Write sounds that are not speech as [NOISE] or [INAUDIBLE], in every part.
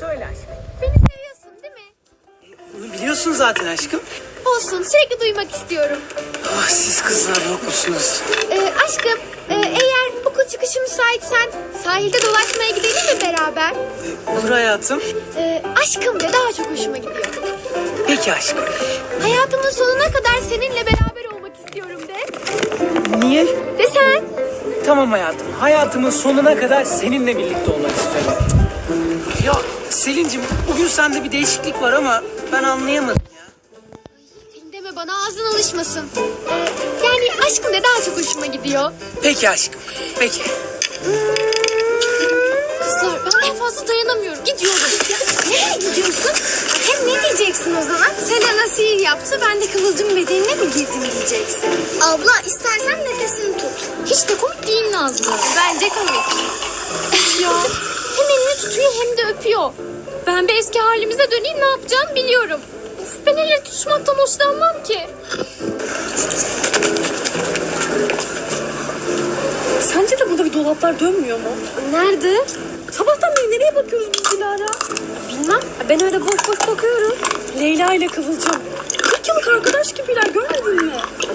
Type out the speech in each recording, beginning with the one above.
Söyle aşkım. Beni seviyorsun değil mi? Bunu biliyorsun zaten aşkım. Olsun sürekli duymak istiyorum. Ah siz kızlar yok musunuz? Ee, aşkım e, eğer okul çıkışı müsaitsen sahilde dolaşmaya gidelim mi beraber? Olur hayatım. Ee, aşkım de daha çok hoşuma gidiyor. Peki aşkım. Hayatımın sonuna kadar seninle beraber olmak istiyorum de. Niye? De sen. Tamam hayatım. Hayatımın sonuna kadar seninle birlikte olmak istiyorum. Ya Selin'cim bugün sende bir değişiklik var ama ben anlayamadım ya. Senin deme bana ağzın alışmasın. Ee, yani aşkım de daha çok hoşuma gidiyor. Peki aşkım. Peki. Kızlar ben en fazla dayanamıyorum. Gidiyorum. nereye gidiyorsun? Hem ne diyeceksin o zaman? Selena sihir yaptı. Ben de kıvılcım bedenine mi girdim diyeceksin. Abla istersen nefesini tut. Hiç de komik değil Nazlı. Bence komik. ya hem elini tutuyor hem de öpüyor. Ben bir eski halimize döneyim ne yapacağım biliyorum. Of, ben elle tutuşmaktan hoşlanmam ki. Sence de burada bir dolaplar dönmüyor mu? Nerede? Sabahtan beri nereye bakıyoruz biz Dilara? Bilmem. Ben öyle boş boş bakıyorum. Leyla ile Kıvılcım. 40 yıllık arkadaş gibiler görmedin mi?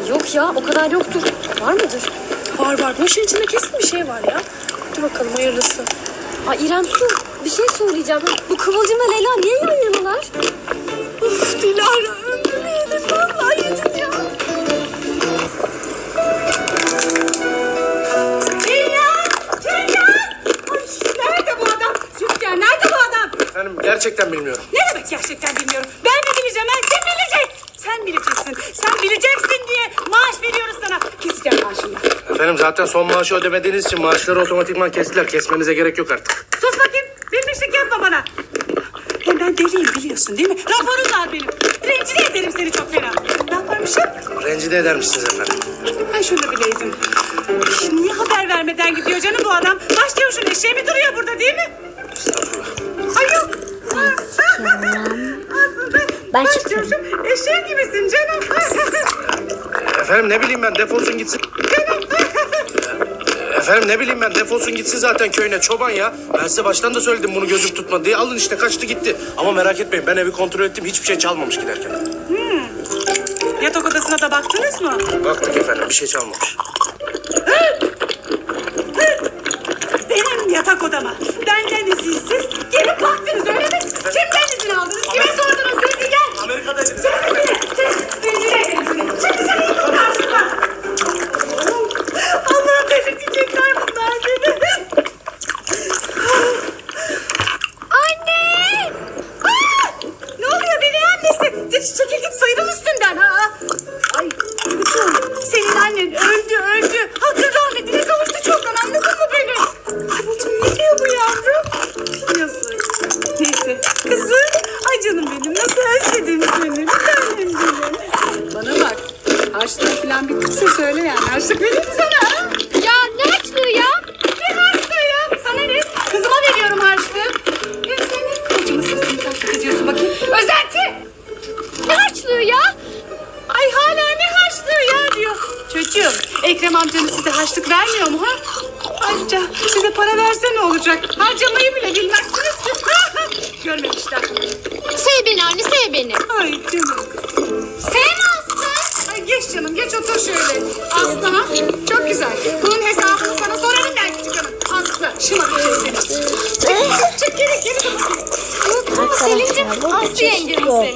Yok ya o kadar yoktur. Var mıdır? Var var. Bu işin içinde kesin bir şey var ya. Dur bakalım hayırlısı. Ay İrem Su bir şey söyleyeceğim. Bu Kıvılcım'la Leyla niye yan yanalar? Uf Dilara ömrümü yedin. Vallahi yedin ya. Efendim gerçekten bilmiyorum. Ne demek gerçekten bilmiyorum. Ben mi bileceğim ha? Kim bilecek? Sen bileceksin. Sen bileceksin diye maaş veriyoruz sana. Keseceğim maaşını. Efendim zaten son maaşı ödemediğiniz için maaşları otomatikman kestiler. Kesmenize gerek yok artık. Sus bakayım. Bilmişlik yapma bana. Hem ben deliyim biliyorsun değil mi? Raporum var benim. Rencide ederim seni çok fena. Ne yaparmışım? Rencide eder misiniz efendim? Ben şunu bileydim. Niye haber vermeden gidiyor canım bu adam? Başçavuşun eşeği mi duruyor burada değil mi? Estağfurullah. Ay yok. Ben başçavuşun eşeği gibisin canım. Efendim ne bileyim ben defolsun gitsin. Efendim ne bileyim ben defolsun gitsin zaten köyüne çoban ya. Ben size baştan da söyledim bunu gözüm tutmadı diye. Alın işte kaçtı gitti. Ama merak etmeyin ben evi kontrol ettim. Hiçbir şey çalmamış giderken. Yatak odasına da baktınız mı? Baktık efendim bir şey çalmamış. [GASPS] Benim yatak odama. Benden izinsiz özledim seni. Bir tanem benim. Bana bak. Harçlığı falan bittiyse söyle yani. Harçlık vereyim mi sana? Ya ne açlığı ya? Ne harçlığı ya? Sana ne? Kızıma veriyorum harçlığı. Hem sen ne kılıcımı sesini taklit ediyorsun bakayım. Özenti! Ne açlığı ya? Ay hala ne harçlığı ya diyor. Çocuğum Ekrem amcanız size harçlık vermiyor mu ha? Ayrıca size para verse ne olacak? Harcamayı bile bilmezsiniz ki. [LAUGHS] Görmemişler. Sev beni anne sev beni. Ay canım. Sev Aslı. Ay geç canım geç otur şöyle. Aslı ha? Çok güzel. Bunun hesabını sana sorarım ben küçük hanım. Aslı şımarık şey seni. Çık, çık geri geri. Unuttun mu Selin'cim? Aslı yengenin seni.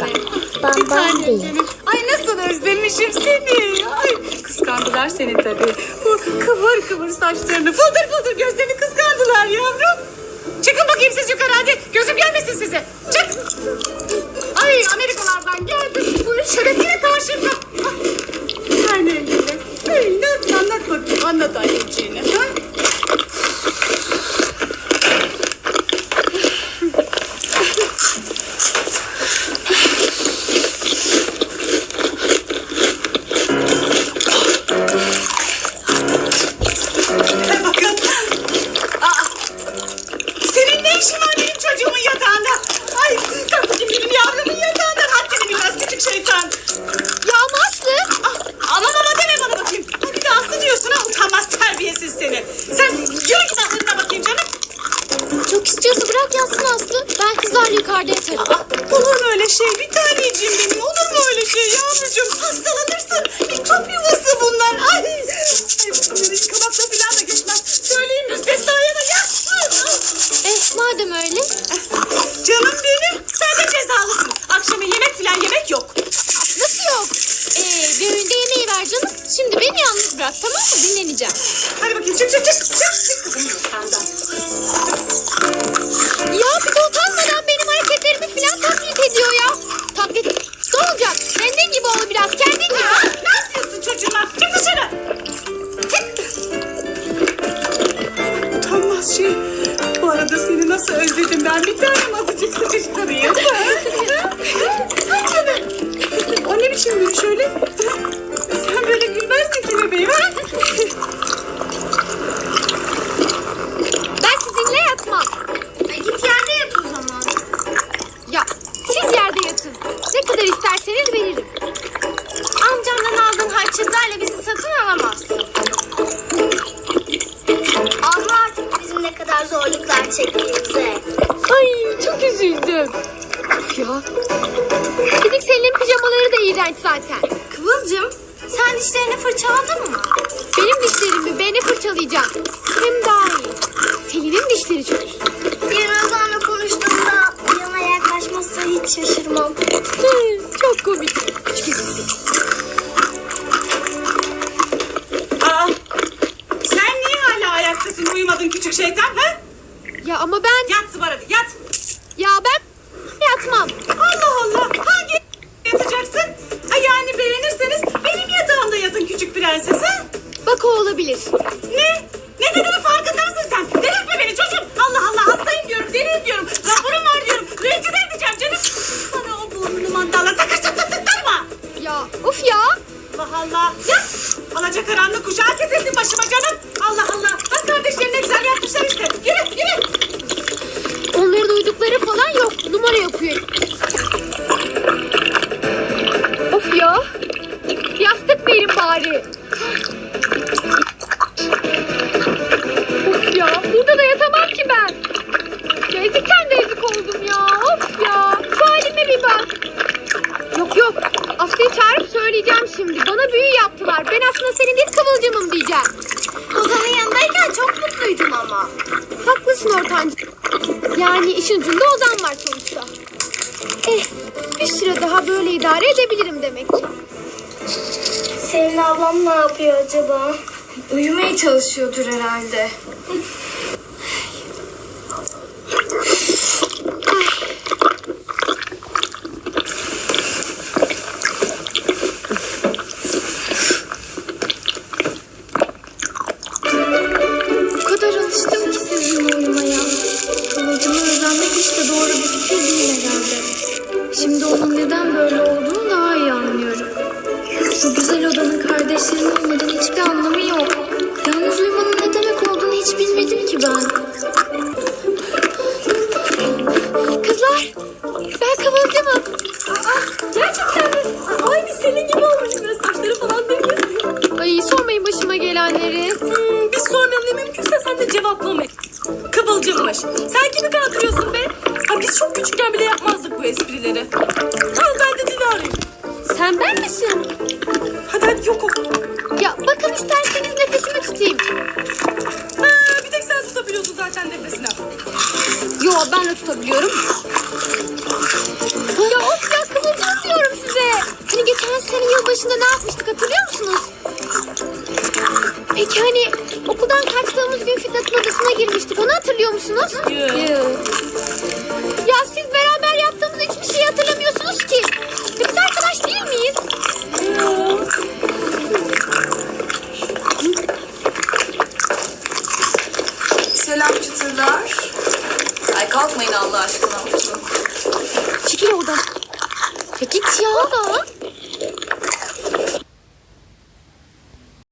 Ben değil. Canım. Ay nasıl özlemişim seni. Ay kıskandılar seni tabii. Bu kıvır kıvır saçlarını, fıldır fıldır gözlerini kıskandılar yavrum. Çıkın bakayım siz yukarı hadi. Gelmesin size. Çık. Yatarım. Olur mu öyle şey? Bir taneciğim benim. Olur mu öyle şey yavrucuğum? Hastalanırsın. Mikrop yuvası bunlar. Ay. Ay bunları yıkamakla falan da geçmez. Söyleyeyim müstesnaya da yatsın. Eh madem öyle. Canım benim. Sen de cezalısın. Akşama yemek falan yemek yok. Nasıl yok? Ee, düğünde yemeği ver canım. Şimdi beni yalnız bırak tamam mı? Dinleneceğim. Hadi bakayım çık çık çık. Çık şey. Bu arada seni nasıl özledim ben. Bir tanem azıcık sıkıştırayım. [LAUGHS] O ne biçim gülüş öyle? İğrenç zaten. Kıvılcım sen dişlerini fırçaladın mı? Benim dişlerimi beni fırçalayacağım. Hem daha iyi. Selin'in dişleri çürür. Yarın Ozan'la konuştuğumda yana yaklaşmazsa hiç şaşırmam. Hı, çok komik. Ezisi. Aa, sen niye hala ayaktasın uyumadın küçük şeytan ha? Ya ama ben... Yat Sıvara yat. Ya ben yatmam. Bak o olabilir. Ne? Ne dediğinin farkında mısın sen? Delirtme beni çocuğum. Allah Allah hastayım diyorum, deliyim diyorum. Raporum var diyorum. Rencide edeceğim canım. Bana o burnunu mandala sıkıştırıp sıktırma. Ya of ya. Allah Allah. Ya alaca karanlık kuşağı kesildi başıma canım. Allah Allah. Bak kardeşlerim ne güzel yapmışlar işte. Yürü yürü. Onların uydukları falan yok. Numara yapıyor. Of ya. Yastık verin bari. Söyleyeceğim şimdi. Bana büyü yaptılar. Ben aslında senin değil kıvılcımım diyeceğim. Ozan'ın yanındayken çok mutluydun ama. Haklısın ortancı. Yani işin ucunda Ozan var sonuçta. Eh, bir süre daha böyle idare edebilirim demek ki. Senin ablam ne yapıyor acaba? Uyumaya çalışıyordur herhalde. [LAUGHS] Sen kimi kandırıyorsun be? Ha, biz çok küçükken bile yapmazdık bu esprileri. Ha, ben de Dilara'yım. Sen ben misin? Hadi hadi yok ol. Ya bakın isterseniz nefesimi tutayım. Ha, bir tek sen tutabiliyorsun zaten nefesini. Yo ben de tutabiliyorum. Ya of ya Kıvılcım diyorum size. Hani geçen sene yılbaşında ne yapmıştık hatırlıyor hatırlıyor musunuz?